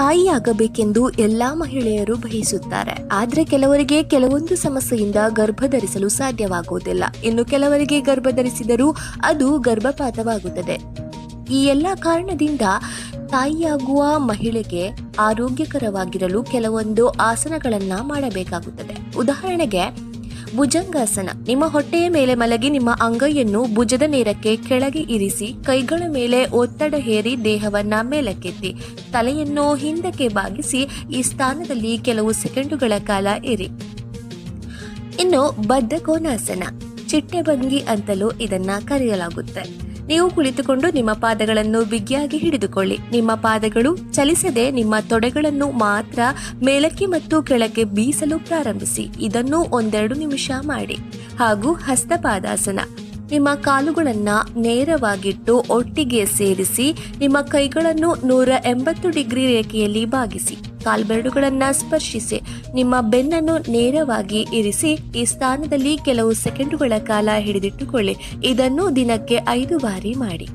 ತಾಯಿಯಾಗಬೇಕೆಂದು ಎಲ್ಲಾ ಮಹಿಳೆಯರು ಬಯಸುತ್ತಾರೆ. ಆದ್ರೆ ಕೆಲವರಿಗೆ ಕೆಲವೊಂದು ಸಮಸ್ಯೆಯಿಂದ ಗರ್ಭ ಧರಿಸಲು ಸಾಧ್ಯವಾಗುವುದಿಲ್ಲ. ಇನ್ನು ಕೆಲವರಿಗೆ ಗರ್ಭ ಧರಿಸಿದರೂ ಅದು ಗರ್ಭಪಾತವಾಗುತ್ತದೆ. ಈ ಎಲ್ಲ ಕಾರಣದಿಂದ ತಾಯಿಯಾಗುವ ಮಹಿಳೆಗೆ ಆರೋಗ್ಯಕರವಾಗಿರಲು ಕೆಲವೊಂದು ಆಸನಗಳನ್ನ ಮಾಡಬೇಕಾಗುತ್ತದೆ. ಉದಾಹರಣೆಗೆ ಭುಜಂಗಾಸನ. ನಿಮ್ಮ ಹೊಟ್ಟೆಯ ಮೇಲೆ ಮಲಗಿ ನಿಮ್ಮ ಅಂಗೈಯನ್ನು ಭುಜದ ನೇರಕ್ಕೆ ಕೆಳಗೆ ಇರಿಸಿ, ಕೈಗಳ ಮೇಲೆ ಒತ್ತಡ ಹೇರಿ ದೇಹವನ್ನ ಮೇಲಕ್ಕೆತ್ತಿ, ತಲೆಯನ್ನು ಹಿಂದಕ್ಕೆ ಬಾಗಿಸಿ, ಈ ಸ್ಥಾನದಲ್ಲಿ ಕೆಲವು ಸೆಕೆಂಡುಗಳ ಕಾಲ ಇರಿ. ಇನ್ನು ಬದ್ಧಕೋನಾಸನ. ಚಿಟ್ಟೆಭಂಗಿ ಅಂತಲೂ ಇದನ್ನ ಕರೆಯಲಾಗುತ್ತೆ. ನೀವು ಕುಳಿತುಕೊಂಡು ನಿಮ್ಮ ಪಾದಗಳನ್ನು ಬಿಗಿಯಾಗಿ ಹಿಡಿದುಕೊಳ್ಳಿ. ನಿಮ್ಮ ಪಾದಗಳು ಚಲಿಸದೆ ನಿಮ್ಮ ತೊಡೆಗಳನ್ನು ಮಾತ್ರ ಮೇಲಕ್ಕೆ ಮತ್ತು ಕೆಳಕ್ಕೆ ಬೀಸಲು ಪ್ರಾರಂಭಿಸಿ. ಇದನ್ನು ಒಂದೆರಡು ನಿಮಿಷ ಮಾಡಿ. ಹಾಗೂ ಹಸ್ತಪಾದಾಸನ. ನಿಮ್ಮ ಕಾಲುಗಳನ್ನ ನೇರವಾಗಿಟ್ಟು ಒಟ್ಟಿಗೆ ಸೇರಿಸಿ, ನಿಮ್ಮ ಕೈಗಳನ್ನು ನೂರ ಎಂಬತ್ತು ಡಿಗ್ರಿ ರೇಖೆಯಲ್ಲಿ ಬಾಗಿಸಿ ಕಾಲ್ಬೆರಡುಗಳನ್ನು ಸ್ಪರ್ಶಿಸಿ, ನಿಮ್ಮ ಬೆನ್ನನ್ನು ನೇರವಾಗಿ ಇರಿಸಿ, ಈ ಸ್ಥಾನದಲ್ಲಿ ಕೆಲವು ಸೆಕೆಂಡುಗಳ ಕಾಲ ಹಿಡಿದಿಟ್ಟುಕೊಳ್ಳಿ. ಇದನ್ನು ದಿನಕ್ಕೆ ಐದು ಬಾರಿ ಮಾಡಿ.